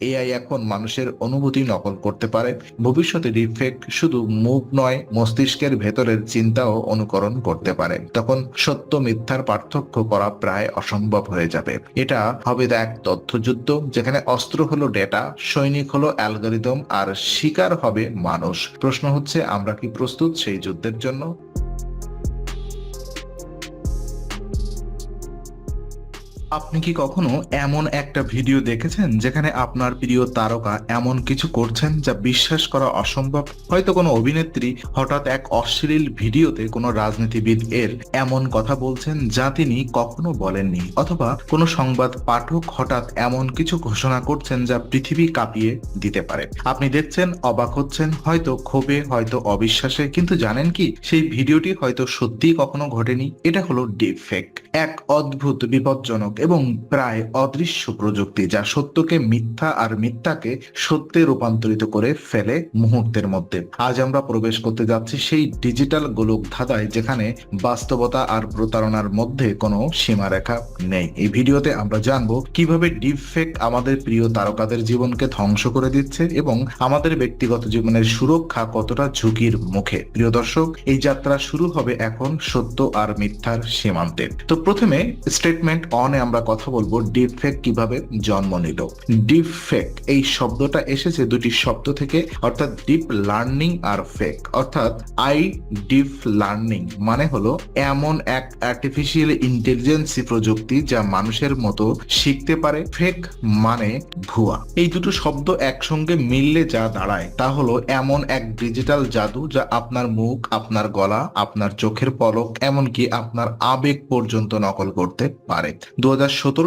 AI এখন মানুষের অনুভূতি নকল করতে পারে। ভবিষ্যতে ডিফেক্ট শুধু মুখ নয়, মস্তিষ্কের ভেতরের চিন্তাও অনুকরণ করতে পারে। তখন সত্য মিথ্যার পার্থক্য করা প্রায় অসম্ভব হয়ে যাবে। এটা হবে এক তথ্যযুদ্ধ, যেখানে অস্ত্র হলো ডেটা, সৈনিক হলো অ্যালগোরিদম, আর শিকার হবে মানুষ। প্রশ্ন হচ্ছে, আমরা কি প্রস্তুত সেই যুদ্ধের জন্য? আপনি কি কখনো এমন একটা ভিডিও দেখেছেন যেখানে আপনার প্রিয় তারকা এমন কিছু করছেন যা বিশ্বাস করা অসম্ভব? হয়তো কোনো অভিনেত্রী হঠাৎ এক অশ্লীল ভিডিওতে কোনো রাজনীতিবিদ এর এমন কথা বলছেন যা তিনি কখনো বলেননি, অথবা কোনো সংবাদ পাঠক হঠাৎ এমন কিছু ঘোষণা করছেন যা পৃথিবী কাঁপিয়ে দিতে পারে। আপনি দেখছেন, অবাক হচ্ছেন, হয়তো ক্ষোভে, হয়তো অবিশ্বাসে, কিন্তু জানেন কি, সেই ভিডিওটি হয়তো সত্যিই কখনো ঘটেনি। এটা হলো ডিপ ফেক। এক অদ্ভুত, বিপজ্জনক এবং প্রায় অদৃশ্য প্রযুক্তি যা সত্যকে মিথ্যা আর মিথ্যাকে সত্যে রূপান্তরিত করে ফেলে মুহূর্তের মধ্যে। আজ আমরা প্রবেশ করতে যাচ্ছি সেই ডিজিটাল গোলক ধাঁধায় যেখানে বাস্তবতা আর প্রতারণার মধ্যে কোনো সীমারেখা নেই। এই ভিডিওতে আমরা জানব কীভাবে ডিপ ফেক আমাদের প্রিয় তারকাদের জীবনকে ধ্বংস করে দিচ্ছে এবং আমাদের ব্যক্তিগত জীবনের সুরক্ষা কতটা ঝুঁকির মুখে। প্রিয় দর্শক, এই যাত্রা শুরু হবে এখন সত্য আর মিথ্যার সীমান্তে। তো প্রথমে স্টেটমেন্ট অনে আমরা কথা বলব ডিপ ফেক কীভাবে জন্ম নিল। ডিপ ফেক এই শব্দটা এসেছে দুটি শব্দ থেকে, অর্থাৎ ডিপ লার্নিং আর ফেক অর্থাৎ আই ডিপ লার্নিং মানে হলো এমন এক আর্টিফিশিয়াল ইন্টেলিজেন্সি প্রযুক্তি যা মানুষের মতো শিখতে পারে। ফেক মানে ভুয়া। এই দুটো শব্দ একসঙ্গে মিললে যা দাঁড়ায়, তা হলো এমন এক ডিজিটাল জাদু যা আপনার মুখ, আপনার গলা, আপনার চোখের পলক, এমনকি আপনার আবেগ পর্যন্ত নকল করতে পারে। দু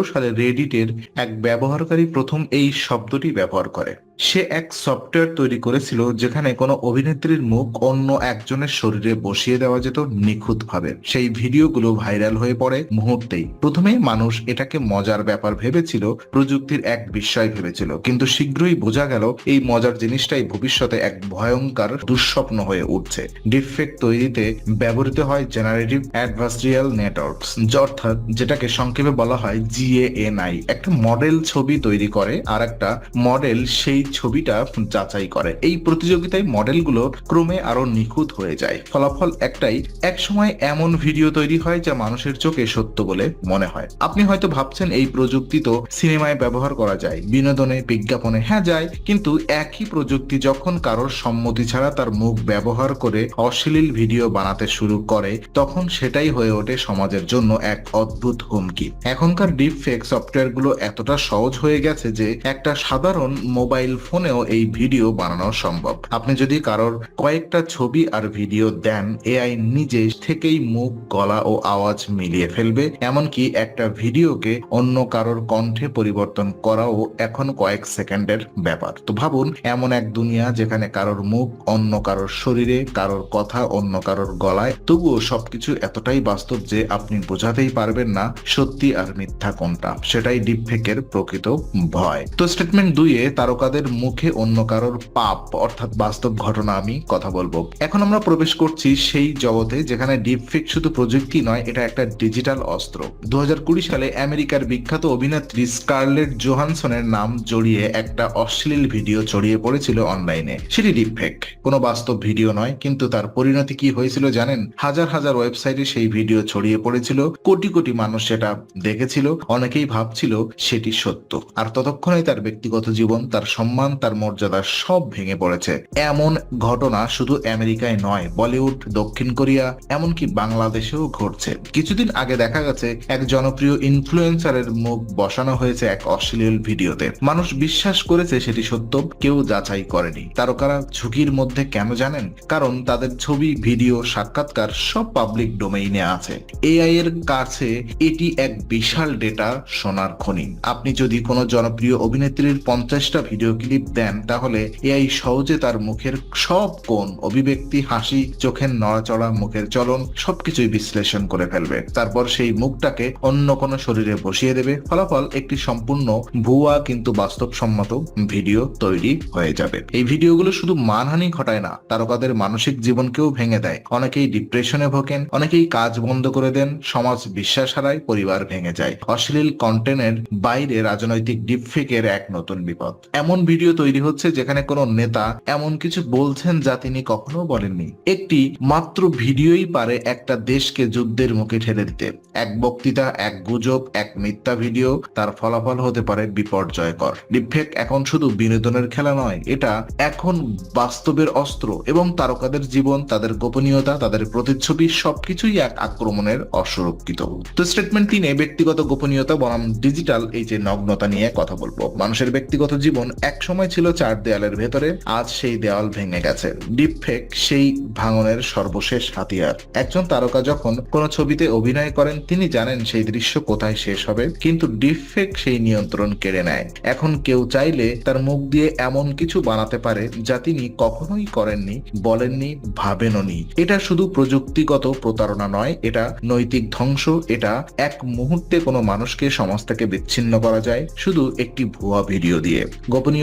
সালে রেডিটের এক ব্যবহারকারী প্রথম এই শব্দটি ব্যবহার করে। সে এক সফটওয়্যার তৈরি করেছিল যেখানে কোনো অভিনেত্রীর মুখ অন্য একজনের শরীরে বসিয়ে দেওয়া যেত নিখুঁতভাবে। সেই ভিডিওগুলো ভাইরাল হয়ে পড়ে মুহূর্তেই। প্রথমে মানুষ এটাকে মজার ব্যাপার ভেবেছিল, প্রযুক্তির এক বিস্ময় ভেবেছিল। কিন্তু শীঘ্রই বোঝা গেল, এই মজার জিনিসটাই ভবিষ্যতে এক ভয়ঙ্কর দুঃস্বপ্ন হয়ে উঠছে। ডিফেক্ট তৈরিতে ব্যবহৃত হয় জেনারেটিভ অ্যাডভার্সিয়াল নেটওয়ার্কস অর্থাৎ যেটাকে সংক্ষেপে বলা হয় জিএএনআই একটা মডেল ছবি তৈরি করে আর একটা মডেল সেই ছবিটা যাচাই করে। এই প্রতিযোগিতায় মডেলগুলো ক্রমে আরও নিখুঁত হয়ে যায়। ফলাফল একটাই এক সময় এমন ভিডিও তৈরি হয় যা মানুষের চোখে সত্য বলে মনে হয়। আপনি হয়তো ভাবছেন এই প্রযুক্তি তো সিনেমায় ব্যবহার করা যায়, বিনোদনে, বিজ্ঞাপনে হ্যাঁ যায়, কিন্তু একই প্রযুক্তি যখন কারোর সম্মতি ছাড়া তার মুখ ব্যবহার করে অশ্লীল ভিডিও বানাতে শুরু করে, তখন সেটাই হয়ে ওঠে সমাজের জন্য এক অদ্ভুত হুমকি। এখনকার ডিপ ফেক সফটওয়্যারগুলো এতটা সহজ হয়ে গেছে যে একটা সাধারণ মোবাইল ফোনেও এই ভিডিও বানানো সম্ভব। আপনি যদি কারোর কয়েকটা ছবি আর ভিডিও দেন, এআই নিজে থেকেই মুখ, গলা ও আওয়াজ মিলিয়ে ফেলবে। এমনকি একটা ভিডিওকে অন্য কারোর কণ্ঠে পরিবর্তন করাও এখন কয়েক সেকেন্ডের ব্যাপার। তো ভাবুন, এমন এক দুনিয়া যেখানে কারোর মুখ অন্য কারোর শরীরে, কারোর কথা অন্য কারোর গলায়, তবুও সবকিছু এতটাই বাস্তব যে আপনি বোঝাতেই পারবেন না সত্যি আর মিথ্যা কোনটা। সেটাই ডিপফেকের প্রকৃত ভয়। তো স্টেটমেন্ট দুইয়ে তারকাদের মুখে অন্য কারোর পাপ, অর্থাৎ বাস্তব ঘটনা আমি কথা বলব। এখন আমরা প্রবেশ করছি সেই জগতে যেখানে ডিপফেক শুধু প্রযুক্তি নয়, এটা একটা ডিজিটাল অস্ত্র। দু সালে আমেরিকার বিখ্যাত অভিনেত্রী স্কারলেট জোহানসনের নাম জড়িয়ে একটা অশ্লীল ভিডিও ছড়িয়ে পড়েছিল অনলাইনে। সেটি ডিপফেক কোনো বাস্তব ভিডিও নয়, কিন্তু তার পরিণতি কি হয়েছিল জানেন? হাজার হাজার ওয়েবসাইটে সেই ভিডিও ছড়িয়ে পড়েছিল, কোটি কোটি মানুষ সেটা দেখেছিল, অনেকেই ভাবছিল সেটি সত্য। আর ততক্ষণে তার ব্যক্তিগত জীবন, তার সম্মান, তার মর্যাদা সব ভেঙে পড়েছে। এমন ঘটনা শুধু আমেরিকায় নয়, বলিউড, দক্ষিণ কোরিয়া, এমনকি বাংলাদেশেও ঘটছে। কিছুদিন আগে দেখা গেছে, এক জনপ্রিয় ইনফ্লুয়েন্সারের মুখ বসানো হয়েছে এক অশ্লীল ভিডিওতে। মানুষ বিশ্বাস করেছে সেটি সত্য, কেউ যাচাই করেনি। তারকারা ঝুঁকির মধ্যে কেন জানেন? কারণ তাদের ছবি, ভিডিও, সাক্ষাৎকার সব পাবলিক ডোমেইনে আছে। এআই এর কাছে এটি এক বিশাল ডেটা সোনার খনি। আপনি যদি কোনো জনপ্রিয় অভিনেত্রীর পঞ্চাশটা ভিডিও ক্লিপ দেন, তাহলে এআই সহজে তার মুখের সব কোণ, অভিব্যক্তি, হাসি, চোখের নড়াচড়া, মুখের চলন সবকিছুই বিশ্লেষণ করে ফেলবে। তারপর সেই মুখটাকে অন্য কোনো শরীরে বসিয়ে দেবে। ফলাফল একটি সম্পূর্ণ ভুয়া কিন্তু বাস্তবসম্মত ভিডিও তৈরি হয়ে যাবে। এই ভিডিওগুলো শুধু মানহানি ঘটায় না, তারকাদের মানসিক জীবনকেও ভেঙে দেয়। অনেকেই ডিপ্রেশনে ভোগেন, অনেকেই কাজ বন্ধ করে দেন, সমাজ বিশ্বাস হারায়, পরিবার ভেঙে যায়। অশ্লীল কন্টেন্টের বাইরে রাজনৈতিক ডিপফেকের এক নতুন বিপদ। এমন ভিডিও তৈরি হচ্ছে যেখানে কোনো নেতা এমন কিছু বলছেন যা তিনি কখনো বলেননি। একটি মাত্র ভিডিওই পারে একটা দেশকে যুদ্ধের মুখে ঠেলে দিতে। এক বক্তৃতা, এক গুজব, এক মিথ্যা ভিডিও, তার ফলাফল হতে পারে বিপর্যয়কর। ডিপফেক এখন শুধু বিনোদনের খেলা নয়, এটা এখন বাস্তবের অস্ত্র এবং তারকাদের জীবন, তাদের গোপনীয়তা, তাদের প্রতিচ্ছবি, সবকিছুই এক আক্রমণের অসুরক্ষিত। তো স্টেটমেন্ট তিনে ব্যক্তিগত গোপনীয়তা, বনাম ডিজিটাল এই যে নগ্নতা নিয়ে কথা বলব। মানুষের ব্যক্তিগত জীবন এক সময় ছিল চার দেয়ালের ভেতরে, আজ সেই দেওয়াল ভেঙে গেছে। ডিপফেক সেই ভাঙনের সর্বশেষ হাতিয়ার। একজন তারকা যখন কোনো ছবিতে অভিনয় করেন, তিনি জানেন সেই দৃশ্য কোথায় শেষ হবে, কিন্তু ডিপফেক সেই নিয়ন্ত্রণ কেড়ে নেয়। এখন কেউ চাইলে তার মুখ দিয়ে এমন কিছু বানাতে পারে যা তিনি কখনোই করেননি, বলেননি, ভাবেননি। এটা শুধু প্রযুক্তিগত প্রতারণা নয়, এটা নৈতিক ধ্বংস, এটা এক মুহূর্তে কোনো মানুষকে সমাজ থেকে বিচ্ছিন্ন করা যায়, শুধু একটি ভুয়া ভিডিও দিয়ে।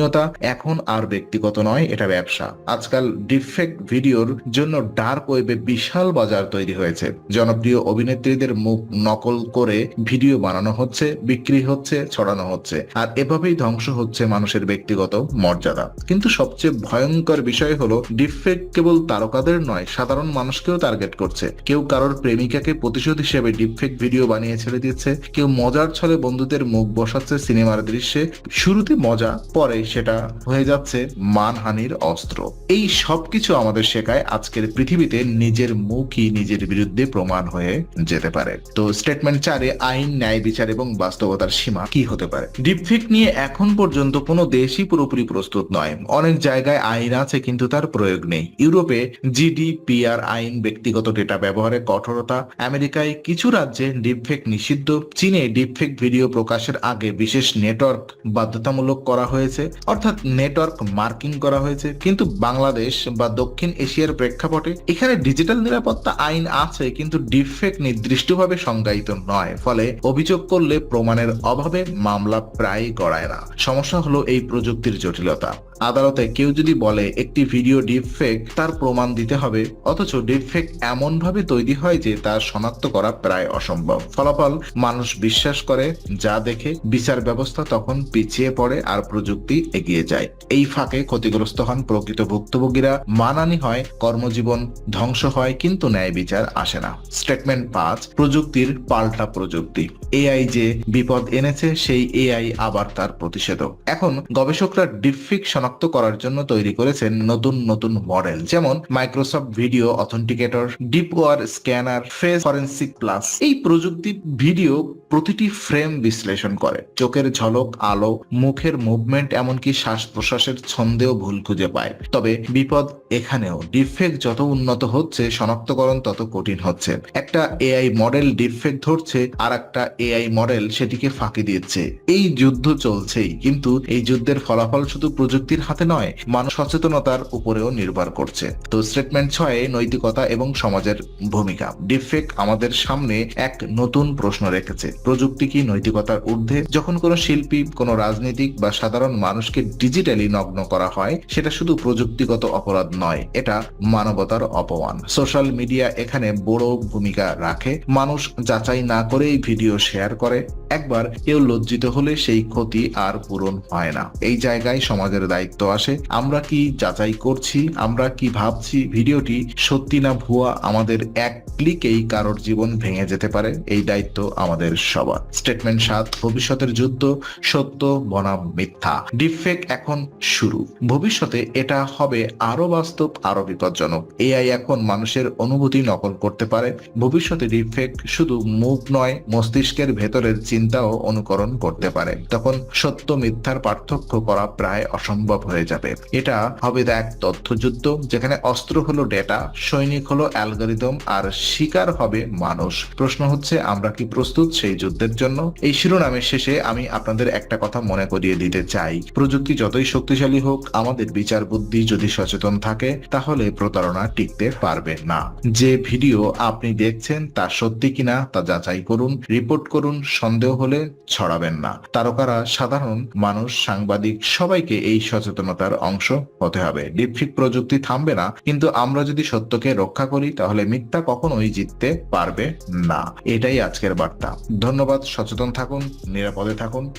গোপনীয়তা এখন আর ব্যক্তিগত নয়, এটা ব্যবসা। আজকাল ডিফেক্ট ভিডিওর জন্য ডার্ক ওয়েবে বিশাল বাজার তৈরি হয়েছে। জনপ্রিয় অভিনেত্রীদের মুখ নকল করে ভিডিও বানানো হচ্ছে, বিক্রি হচ্ছে, ছড়ানো হচ্ছে। আর এভাবেই ধ্বংস হচ্ছে মানুষের ব্যক্তিগত মর্যাদা। কিন্তু সবচেয়ে ভয়ঙ্কর বিষয় হলো, ডিফেক্ট কেবল তারকাদের নয়, সাধারণ মানুষকেও টার্গেট করছে। কেউ কারোর প্রেমিকাকে প্রতিশোধ হিসেবে ডিফেক্ট ভিডিও বানিয়ে ছেড়ে দিচ্ছে, কেউ মজার ছলে বন্ধুদের মুখ বসাচ্ছে সিনেমার দৃশ্যে, শুরুতে মজা, পরে সেটা হয়ে যাচ্ছে মানহানির অস্ত্র। এই সবকিছু আমাদের শেখায় আজকের পৃথিবীতে নিজের মুখই নিজের বিরুদ্ধে প্রমাণ হয়ে যেতে পারে। তো স্টেটমেন্ট চারে আইন, ন্যায় বিচার এবং বাস্তবতার সীমা কি হতে পারে? ডিপফেক নিয়ে এখন পর্যন্ত কোনো দেশই পুরোপুরি প্রস্তুত নয়। অনেক জায়গায় আইন আছে কিন্তু তার প্রয়োগ নেই। ইউরোপে জিডিপিআর আইন, ব্যক্তিগত ডেটা ব্যবহারে কঠোরতা, আমেরিকায় কিছু রাজ্যে ডিপফেক নিষিদ্ধ, চীনে ডিপফেক ভিডিও প্রকাশের আগে বিশেষ নেটওয়ার্ক বাধ্যতামূলক করা হয়েছে। অর্থাৎ নেটওয়ার্ক মার্কিং করা হয়েছে। কিন্তু বাংলাদেশ বা দক্ষিণ এশিয়ার প্রেক্ষাপটে এখানে ডিজিটাল নিরাপত্তা আইন আছে, কিন্তু ডিপফেক নির্দিষ্টভাবে সংজ্ঞায়িত নয়। ফলে অভিযোগ করলে প্রমাণের অভাবে মামলা প্রায় গড়ায় না। সমস্যা হলো এই প্রযুক্তির জটিলতা। আদালতে কেউ যদি বলে একটি ভিডিও ডিপফেক তার প্রমাণ দিতে হবে। অথচ ডিপফেক এমন ভাবে তৈরি হয় যে তা শনাক্ত করা প্রায় অসম্ভব। ফলাফল মানুষ বিশ্বাস করে, যা দেখে বিচার ব্যবস্থা তখন পিছিয়ে পড়ে আর প্রযুক্তি এগিয়ে যায়। এই ফাঁকে ক্ষতিগ্রস্ত হন প্রকৃত ভুক্তভোগীরা। মানানি হয়, কর্মজীবন ধ্বংস হয়, কিন্তু ন্যায় বিচার আসে না। স্টেটমেন্ট পাঁচ, প্রযুক্তির পাল্টা প্রযুক্তি। এআই যে বিপদ এনেছে, সেই এআই আবার তার প্রতিষেধক। এখন গবেষকরা ডিপফিক শনাক্ত করার জন্য তৈরি করেছেন নতুন নতুন মডেল, যেমন Microsoft video authenticator Deepware scanner, face forensic plus. এই প্রযুক্তি ভিডিও প্রতিটি ফ্রেম বিশ্লেষণ করে। চোখের ঝলক, আলো, মুখের মুভমেন্ট এমনকি শ্বাস প্রশ্বাসের ছন্দেও ভুল খুঁজে পায়। তবে বিপদ এখানেও। ডিফেক্ট যত উন্নত হচ্ছে, শনাক্তকরণ তত কঠিন হচ্ছে। একটা এআই মডেল ডিফেক্ট ধরছে আর একটা এআই মডেল সেটিকে ফাঁকি দিচ্ছে। এই যুদ্ধ চলছেই, কিন্তু এই যুদ্ধের ফলাফল শুধু প্রযুক্তির হাতে নয়, মানুষ সচেতনতার উপরেও নির্ভর করছে। তো স্টেটমেন্ট ছয়ে নৈতিকতা এবং সমাজের ভূমিকা। ডিফেক্ট আমাদের সামনে এক নতুন প্রশ্ন রেখেছে। প্রযুক্তি কি নৈতিকতার ঊর্ধ্বে? যখন কোনো শিল্পী, কোনো রাজনীতিক বা সাধারণ মানুষকে ডিজিটালি নগ্ন করা হয়, সেটা শুধু প্রযুক্তিগত অপরাধ নয়, এটা মানবতার অপমান। সোশ্যাল মিডিয়া এখানে বড় ভূমিকা রাখে। মানুষ যাচাই না করেই ভিডিও শেয়ার করে। একবার কেউ লজ্জিত হলে সেই ক্ষতি আর পূরণ হয় না। এই জায়গায় সমাজের দায়িত্ব আসে, আমরা কি যাচাই করছি, আমরা কি ভাবছি, ভিডিওটি সত্যি না ভুয়া, আমাদের এক ক্লিকেই কারোর জীবন ভেঙে যেতে পারে, এই দায়িত্ব আমাদের সবার। স্টেটমেন্ট সাত, ভবিষ্যতের যুদ্ধ, সত্য বনাম মিথ্যা। ডিফেক এখন শুরু। ভবিষ্যতে এটা হবে আরও বাস্তব, আরও বিপজ্জনক। এআই এখন মানুষের অনুভূতি নকল করতে পারে। ভবিষ্যতে ডিফেক শুধু মুখ নয়, মস্তিষ্কের ভেতরের চিন্তাও অনুকরণ করতে পারে। তখন সত্য মিথ্যার পার্থক্য করা প্রায় অসম্ভব হয়ে যাবে। এটা হবে এক তথ্যযুদ্ধ, যেখানে অস্ত্র হলো ডেটা, সৈনিক হলো অ্যালগোরিদম, আর শিকার হবে মানুষ। প্রশ্ন হচ্ছে, আমরা কি প্রস্তুত সেই যুদ্ধের জন্য? এই শিরোনামের শেষে আমি আপনাদের একটা কথা মনে করিয়ে দিতে চাই। প্রযুক্তি যতই শক্তিশালী হোক, আমাদের বিচার বুদ্ধি যদি সচেতন থাকে, তাহলে প্রতারণা টিকতে পারবে না। যে ভিডিও আপনি দেখছেন, তা সত্যি কিনা, তা যাচাই করুন, রিপোর্ট করুন, সন্দেহ হলে ছড়াবেন না। তারকারা সাধারণ মানুষ, সাংবাদিক, সবাইকে এই সচেতনতার অংশ হতে হবে। ডিপফিক প্রযুক্তি থামবে না, কিন্তু আমরা যদি সত্যকে রক্ষা করি, তাহলে মিথ্যা কখনোই জিততে পারবে না। এটাই আজকের বার্তা। ধন্যবাদ, সচেতন থাকুন, নিরাপদে থাকুন।